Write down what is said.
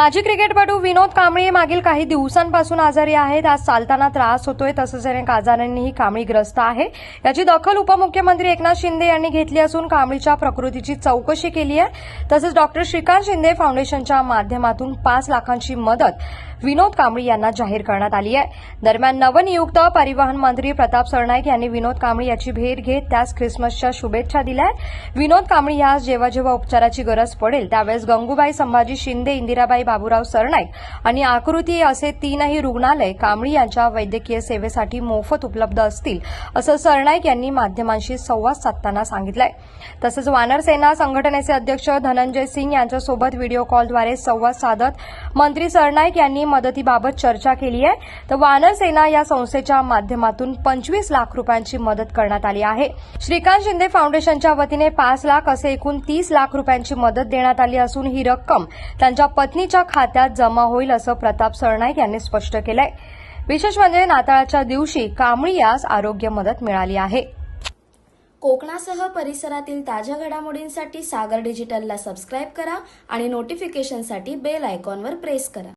माजी क्रिकेटपटू विनोद कांबळे मागील काही दिवसांपासून आजारी आहेत. आज चालताना त्रास होतोय तसंच अनेक आजारांनीही कांबळी ग्रस्त आहे. याची दखल उपमुख्यमंत्री एकनाथ शिंदे यांनी घेतली असून कांबळीच्या प्रकृतीची चौकशी केली आहे. तसंच डॉक्टर श्रीकांत शिंदे फाउंडेशनच्या माध्यमातून पाच लाखांची मदत विनोद कांबळी यांना जाहीर करण्यात आली आहे. दरम्यान नवनियुक्त परिवहन मंत्री प्रताप सरनाईक यांनी विनोद कांबळी याची भेट घेत त्यास ख्रिसमसच्या शुभेच्छा दिल्या आहेत विनोद कांबळी यास जेव्हा जेव्हा उपचाराची गरज पडेल त्यावेळेस गंगूबाई संभाजी शिंदे इंदिराबाई बाबूराव सरनाईक आणि आकृती असे तीनही रुग्णालय कांबळी यांच्या वैद्यकीय सेवेसाठी मोफत उपलब्ध असतील असं सरनाईक यांनी माध्यमांशी संवाद साधताना सांगितलंय. तसंच वानरसेना संघटनेचे अध्यक्ष धनंजय सिंग यांच्यासोबत व्हिडिओ कॉलद्वारे संवाद साधत मंत्री सरनाईक यांनी मदतीबाबत चर्चा केली आहे. तर वानर सेना या संस्थेच्या माध्यमातून पंचवीस लाख रुपयांची मदत करण्यात आली आहे. श्रीकांत शिंदे फाउंडेशनच्या वतीने पाच लाख असे एकूण तीस लाख रुपयांची मदत देण्यात आली असून ही रक्कम त्यांच्या पत्नीच्या खात्यात जमा होईल असं प्रताप सरनाईक यांनी स्पष्ट केलंय. विशेष म्हणजे नाताळाच्या दिवशी कांबळी यास आरोग्य मदत मिळाली आहे. कोकणासह परिसरातील ताज्या घडामोडींसाठी सागर डिजिटलला सबस्क्राईब करा आणि नोटिफिकेशनसाठी बेल आयकॉनवर प्रेस करा.